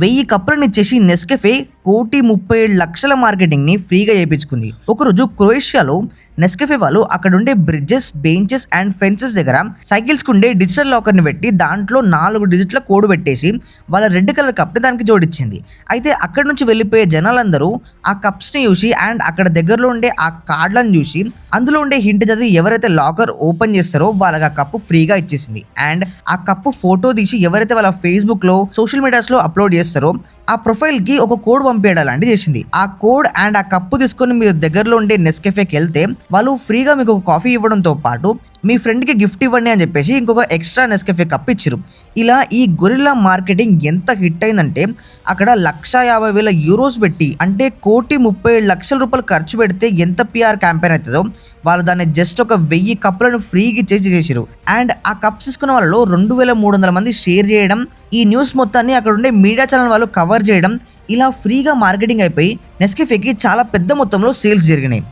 వెయ్యి కప్పులను ఇచ్చేసి నెస్కెఫే కోటి ముప్పై ఏడు లక్షల మార్కెటింగ్ని ఫ్రీగా చేయించుకుంది. ఒకరోజు క్రొయేషియాలో నెస్కెఫే వాళ్ళు అక్కడ ఉండే బ్రిడ్జెస్ బెంచెస్ అండ్ ఫెన్సెస్ దగ్గర సైకిల్స్ కుండే డిజిటల్ లాకర్ని పెట్టి దాంట్లో నాలుగు డిజిట్ల కోడ్ పెట్టేసి వాళ్ళ రెడ్ కలర్ కప్ని దానికి జోడించింది అయితే అక్కడ నుంచి వెళ్ళిపోయే జనాలందరూ ఆ కప్స్ని చూసి అండ్ అక్కడ దగ్గరలో ఉండే ఆ కార్డులను చూసి అందులో ఉండే హింట్ చదివి ఎవరైతే లాకర్ ఓపెన్ చేస్తారో వాళ్ళకి ఆ కప్పు ఫ్రీగా ఇచ్చేసింది. అండ్ ఆ కప్పు ఫోటో తీసి ఎవరైతే వాళ్ళ ఫేస్బుక్లో సోషల్ మీడియాస్లో అప్లోడ్ చేస్తారో ఆ ప్రొఫైల్కి ఒక కోడ్ పంపించడం లాంటివి చేసింది. ఆ కోడ్ అండ్ ఆ కప్పు తీసుకొని మీరు దగ్గరలో ఉండే నెస్కెఫేకి వెళ్తే వాళ్ళు ఫ్రీగా మీకు ఒక కాఫీ ఇవ్వడంతో పాటు మీ ఫ్రెండ్కి గిఫ్ట్ ఇవ్వండి అని చెప్పేసి ఇంకొక ఎక్స్ట్రా నెస్కెఫే కప్ ఇచ్చిరు ఇలా ఈ గొరిల్లా మార్కెటింగ్ ఎంత హిట్ అయిందంటే అక్కడ లక్ష యాభై వేల యూరోస్ పెట్టి అంటే కోటి ముప్పై ఏడు లక్షల రూపాయలు ఖర్చు పెడితే ఎంత పిఆర్ క్యాంపెయిన్ అవుతుందో వాళ్ళు దాన్ని జస్ట్ ఒక వెయ్యి కప్పులను ఫ్రీగా చేసి చేసిరు అండ్ ఆ కప్స్ తీసుకున్న వాళ్ళలో రెండు వేల మూడు వందల మంది షేర్ చేయడం ఈ న్యూస్ మొత్తాన్ని అక్కడ ఉండే మీడియా ఛానల్ వాళ్ళు కవర్ చేయడం ఇలా ఫ్రీగా మార్కెటింగ్ అయిపోయి నెస్కెఫేకి చాలా పెద్ద మొత్తంలో సేల్స్ జరిగినాయి.